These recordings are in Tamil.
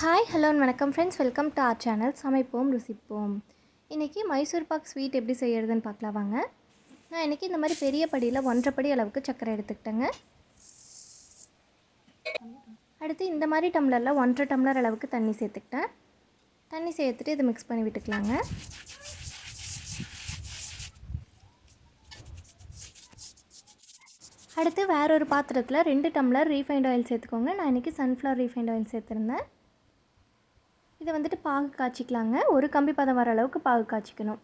ஹாய் ஹலோ வணக்கம் friends welcome to our channel சமைப்போம் ருசிப்போம். இன்றைக்கி மைசூர் பாக் ஸ்வீட் எப்படி செய்யறதுன்னு பார்க்கலாம் வாங்க. நான் இன்றைக்கி இந்த மாதிரி பெரிய படியில் ஒன்றரை படி அளவுக்கு சர்க்கரை எடுத்துக்கிட்டேங்க. அடுத்து இந்த மாதிரி டம்ளரில் ஒன்றரை டம்ளர் அளவுக்கு தண்ணி சேர்த்துக்கிட்டேன். தண்ணி சேர்த்துட்டு இதை மிக்ஸ் பண்ணி விட்டுக்கலாங்க. அடுத்து வேற ஒரு பாத்திரத்தில் ரெண்டு டம்ளர் ரீஃபைண்ட் ஆயில் சேர்த்துக்கோங்க. நான் இன்றைக்கி சன்ஃப்ளவர் ரீஃபைண்ட் ஆயில் சேர்த்துருந்தேன். இதை வந்துட்டு பாகு காய்ச்சிக்கலாங்க. ஒரு கம்பி பதம் வர அளவுக்கு பாகு காய்ச்சிக்கணும்.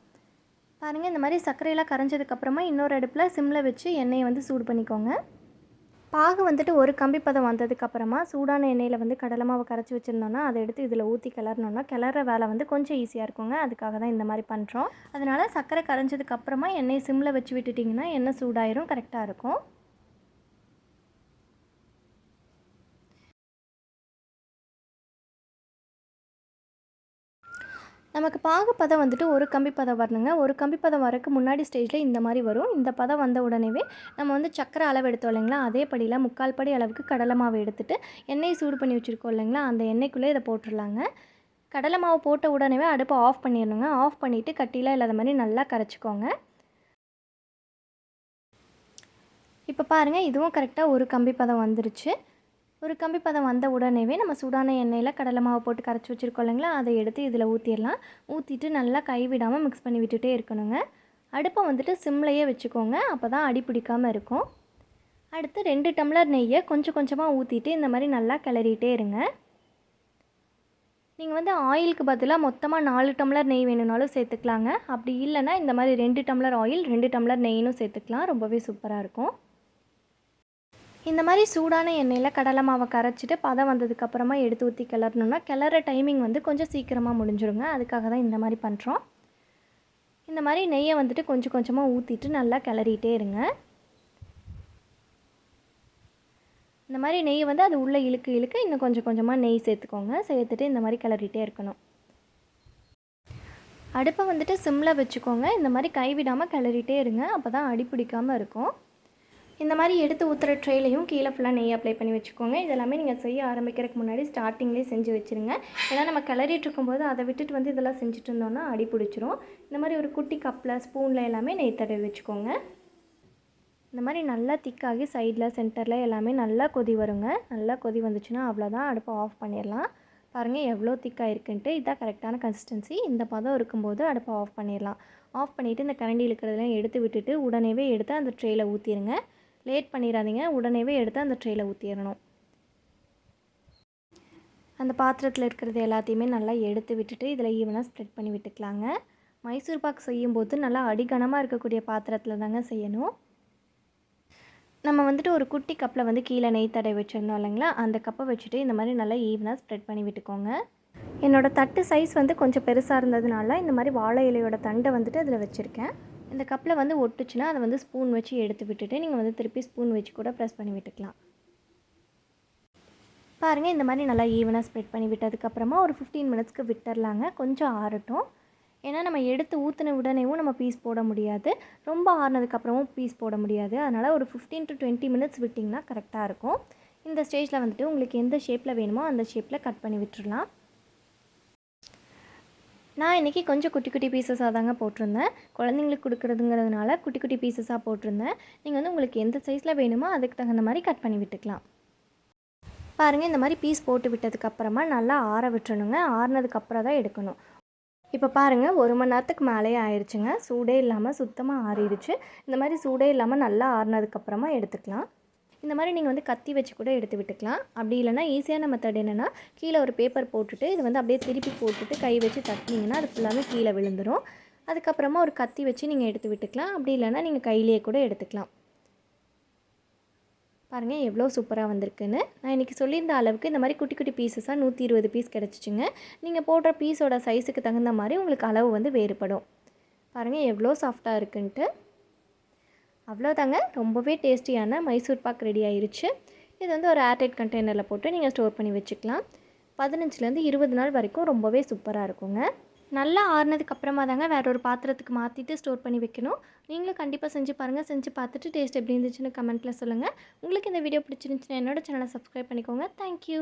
பாருங்கள் இந்த மாதிரி சர்க்கரையெல்லாம் கரைஞ்சதுக்கப்புறமா இன்னொரு அடுப்பில் சிம்மில் வச்சு எண்ணெயை வந்து சூடு பண்ணிக்கோங்க. பாகு வந்துட்டு ஒரு கம்பி பதம் வந்ததுக்கப்புறமா சூடான எண்ணெயில் வந்து கடலை மாவை கரைச்சி வச்சுருந்தோன்னா அதை எடுத்து இதில் ஊற்றி கிளறணுன்னா கிளற வேலை வந்து கொஞ்சம் ஈஸியாக இருக்குங்க. அதுக்காக தான் இந்த மாதிரி பண்ணுறோம் அதனால் சர்க்கரை கரைஞ்சதுக்கப்புறமா எண்ணெயை சிம்மில் வச்சு விட்டுட்டிங்கன்னா எண்ணெய் சூடாயிரும் கரெக்டாக இருக்கும். நமக்கு பாகு பதம் வந்துட்டு ஒரு கம்பி பதம் வரணுங்க. ஒரு கம்பி பதம் வரக்கு முன்னாடி ஸ்டேஜில் இந்த மாதிரி வரும். இந்த பதம் வந்த உடனேவே நம்ம வந்து சக்கரை அளவு எடுத்தோம் இல்லைங்களா? அதே படியில் முக்கால் படி அளவுக்கு கடலை மாவு எடுத்துட்டு எண்ணெய் சூடு பண்ணி வச்சுருக்கோம் இல்லைங்களா? அந்த எண்ணெய்க்குள்ளே இதை போட்டுடலாங்க கடலை மாவு போட்ட உடனேவே அடுப்பை ஆஃப் பண்ணிடணுங்க. ஆஃப் பண்ணிவிட்டு கட்டிலாம் இல்லாத மாதிரி நல்லா கரைச்சிக்கோங்க. இப்போ பாருங்கள் இதுவும் கரெக்டாக ஒரு கம்பி பதம் வந்துருச்சு. ஒரு கம்பி பதம் வந்த உடனேவே நம்ம சூடான எண்ணெயில் கடலை மாவு போட்டு கரைச்சி வச்சுருக்கோம் இல்லைங்களா? அதை எடுத்து இதில் ஊற்றிடலாம் ஊற்றிட்டு நல்லா கைவிடாமல் மிக்ஸ் பண்ணி விட்டுட்டே இருக்கணுங்க. அடுப்பை வந்துட்டு சிம்லையே வச்சுக்கோங்க. அப்போ தான் அடி பிடிக்காமல் இருக்கும். அடுத்து ரெண்டு டம்ளர் நெய்யை கொஞ்சம் கொஞ்சமாக ஊற்றிட்டு இந்த மாதிரி நல்லா கிளறிட்டே இருங்க. நீங்கள் வந்து ஆயிலுக்கு பதிலாக மொத்தமாக நாலு டம்ளர் நெய் வேணும்னாலும் சேர்த்துக்கலாங்க. அப்படி இல்லைன்னா இந்த மாதிரி ரெண்டு டம்ளர் ஆயில் ரெண்டு டம்ளர் நெய்னும் சேர்த்துக்கலாம். ரொம்பவே சூப்பராக இருக்கும். இந்த மாதிரி சூடான எண்ணெயில் கடலை மாவை கரைச்சிட்டு பதம் வந்ததுக்கப்புறமா எடுத்து ஊற்றி கிளறணுன்னா கிளற டைமிங் வந்து கொஞ்சம் சீக்கிரமாக முடிஞ்சிடுங்க அதுக்காக தான் இந்த மாதிரி பண்ணுறோம் இந்த மாதிரி நெய்யை வந்துட்டு கொஞ்சம் கொஞ்சமாக ஊற்றிட்டு நல்லா கிளறிட்டே இருங்க. இந்த மாதிரி நெய் வந்து அது உள்ளே இழுக்கு இழுக்க இன்னும் கொஞ்சம் கொஞ்சமாக நெய் சேர்த்துக்கோங்க. சேர்த்துட்டு இந்த மாதிரி கிளறிட்டே இருக்கணும். அடுப்பை வந்துட்டு சிம்மில் வச்சுக்கோங்க. இந்த மாதிரி கைவிடாமல் கிளறிட்டே இருங்க. அப்போ தான் அடி பிடிக்காமல் இருக்கும். இந்த மாதிரி எடுத்து ஊற்றுற ட்ரேலையும் கீழே ஃபுல்லாக நெய் அப்ளை பண்ணி வச்சுக்கோங்க. இதெல்லாமே நீங்கள் செய்ய ஆரம்பிக்கிறதுக்கு முன்னாடி ஸ்டார்டிங்லேயே செஞ்சு வச்சுருங்க. ஏன்னா நம்ம கிளறிட்டு இருக்கும்போது அதை விட்டுட்டு வந்து இதெல்லாம் செஞ்சுட்டு இருந்தோம்னா அடி பிடிச்சிரும். இந்த மாதிரி ஒரு குட்டி கப்பில் ஸ்பூனில் எல்லாமே நெய் தடவி வச்சுக்கோங்க. இந்த மாதிரி நல்லா திக்காகி சைடில் சென்டரில் எல்லாமே நல்லா கொதி வருங்க. நல்லா கொதி வந்துச்சுன்னா அவ்வளோதான் அடுப்பை ஆஃப் பண்ணிடலாம். பாருங்கள் எவ்வளோ திக்காக இருக்குன்ட்டு இதான் கரெக்டான கன்சிஸ்டன்சி இந்த பதம் இருக்கும்போது அடுப்பை ஆஃப் பண்ணிடலாம். ஆஃப் பண்ணிவிட்டு இந்த கரண்டி இழுக்கிறதெல்லாம் எடுத்து விட்டுட்டு உடனேவே எடுத்து அந்த ட்ரேயில் ஊற்றிடுங்க லேட் பண்ணிடாதீங்க உடனேவே எடுத்து அந்த ட்ரேயில் ஊற்றிடணும் அந்த பாத்திரத்தில் இருக்கிறது எல்லாத்தையுமே நல்லா எடுத்து விட்டுட்டு இதில் ஈவனாக ஸ்ப்ரெட் பண்ணி விட்டுக்கலாங்க. மைசூர் பாக் செய்யும்போது நல்லா அடிகனமாக இருக்கக்கூடிய பாத்திரத்தில் தாங்க செய்யணும். நம்ம வந்துட்டு ஒரு குட்டி கப்பில் வந்து கீழே நெய் தடை வச்சுருந்தோம் இல்லைங்களா? அந்த கப்பை வச்சுட்டு இந்த மாதிரி நல்லா ஈவனாக ஸ்ப்ரெட் பண்ணி விட்டுக்கோங்க. என்னோடய தட்டு சைஸ் வந்து கொஞ்சம் பெருசாக இருந்ததுனால இந்த மாதிரி வாழை இலையோட தண்டை வந்துட்டு அதில் வச்சுருக்கேன். இந்த கப்பில் வந்து ஒட்டுச்சுன்னா அதை வந்து ஸ்பூன் வச்சு எடுத்து விட்டுட்டு நீங்கள் வந்து திருப்பி ஸ்பூன் வச்சு கூட ப்ரெஸ் பண்ணி விட்டுக்கலாம். பாருங்கள் இந்த மாதிரி நல்லா ஈவனாக ஸ்ப்ரெட் பண்ணி விட்டதுக்கப்புறமா ஒரு ஃபிஃப்டீன் மினிட்ஸ்க்கு விட்டுறலாங்க கொஞ்சம் ஆறட்டும். ஏன்னா நம்ம எடுத்து ஊற்றின உடனேவும் நம்ம பீஸ் போட முடியாது. ரொம்ப ஆறுனதுக்கப்புறமும் பீஸ் போட முடியாது. அதனால் ஒரு ஃபிஃப்டீன் டு டுவெண்ட்டி மினிட்ஸ் விட்டிங்கன்னா கரெக்டாக இருக்கும். இந்த ஸ்டேஜில் வந்துட்டு உங்களுக்கு எந்த ஷேப்பில் வேணுமோ அந்த ஷேப்பில் கட் பண்ணி விட்டுடலாம் நான் இன்றைக்கி கொஞ்சம் குட்டி குட்டி பீசஸாக தாங்க போட்டிருந்தேன். குழந்தைங்களுக்கு கொடுக்குறதுங்கிறதுனால குட்டி குட்டி பீசஸாக போட்டிருந்தேன். நீங்கள் வந்து உங்களுக்கு எந்த சைஸில் வேணுமோ அதுக்கு தகுந்த மாதிரி கட் பண்ணி விட்டுக்கலாம். பாருங்கள் இந்த மாதிரி பீஸ் போட்டு விட்டதுக்கப்புறமா நல்லா ஆற விட்டுறணுங்க. ஆறுனதுக்கப்புறம் தான் எடுக்கணும். இப்போ பாருங்கள் ஒரு மணி நேரத்துக்கு மேலேயே ஆயிடுச்சுங்க சூடே இல்லாமல் சுத்தமாக ஆறிடுச்சு. இந்த மாதிரி சூடே இல்லாமல் நல்லா ஆறுனதுக்கப்புறமா எடுத்துக்கலாம். இந்த மாதிரி நீங்கள் வந்து கத்தி வச்சு கூட எடுத்து விட்டுக்கலாம். அப்படி இல்லைனா ஈஸியான மெத்தட் என்னென்னா கீழே ஒரு பேப்பர் போட்டுட்டு இது வந்து அப்படியே திருப்பி போட்டுட்டு கை வச்சு தட்டினீங்கன்னா அது ஃபுல்லாகவே கீழே விழுந்துடும் அதுக்கப்புறமா ஒரு கத்தி வச்சு நீங்கள் எடுத்து விட்டுக்கலாம். அப்படி இல்லைனா நீங்கள் கையிலேயே கூட எடுத்துக்கலாம். பாருங்கள் எவ்வளோ சூப்பராக வந்திருக்குன்னு. நான் இன்றைக்கி சொல்லியிருந்த அளவுக்கு இந்த மாதிரி குட்டி குட்டி பீசஸாக நூற்றி இருபது பீஸ் கிடச்சிச்சிங்க. நீங்கள் போடுற பீஸோட சைஸுக்கு தகுந்த மாதிரி உங்களுக்கு அளவு வந்து வேறுபடும். பாருங்கள் எவ்வளோ சாஃப்டாக இருக்குன்ட்டு. அவ்வளோதாங்க. ரொம்பவே டேஸ்டியான மைசூர் பாக் ரெடி ஆயிடுச்சு இது வந்து ஒரு ஏர்டைட் கண்டெய்னரில் போட்டு நீங்கள் ஸ்டோர் பண்ணி வச்சுக்கலாம். பதினஞ்சுலேருந்து இருபது நாள் வரைக்கும் ரொம்பவே சூப்பராக இருக்குங்க. நல்லா ஆறுனதுக்கு அப்புறமா தாங்க வேற ஒரு பாத்திரத்துக்கு மாற்றிட்டு ஸ்டோர் பண்ணி வைக்கணும். நீங்களும் கண்டிப்பாக செஞ்சு பாருங்கள் செஞ்சு பார்த்துட்டு டேஸ்ட் எப்படி இருந்துச்சுன்னு கமெண்ட்டில் சொல்லுங்கள் உங்களுக்கு இந்த வீடியோ பிடிச்சிருந்துச்சுன்னா என்னோட சேனலை சப்ஸ்கிரைப் பண்ணிக்கோங்க. தேங்க்யூ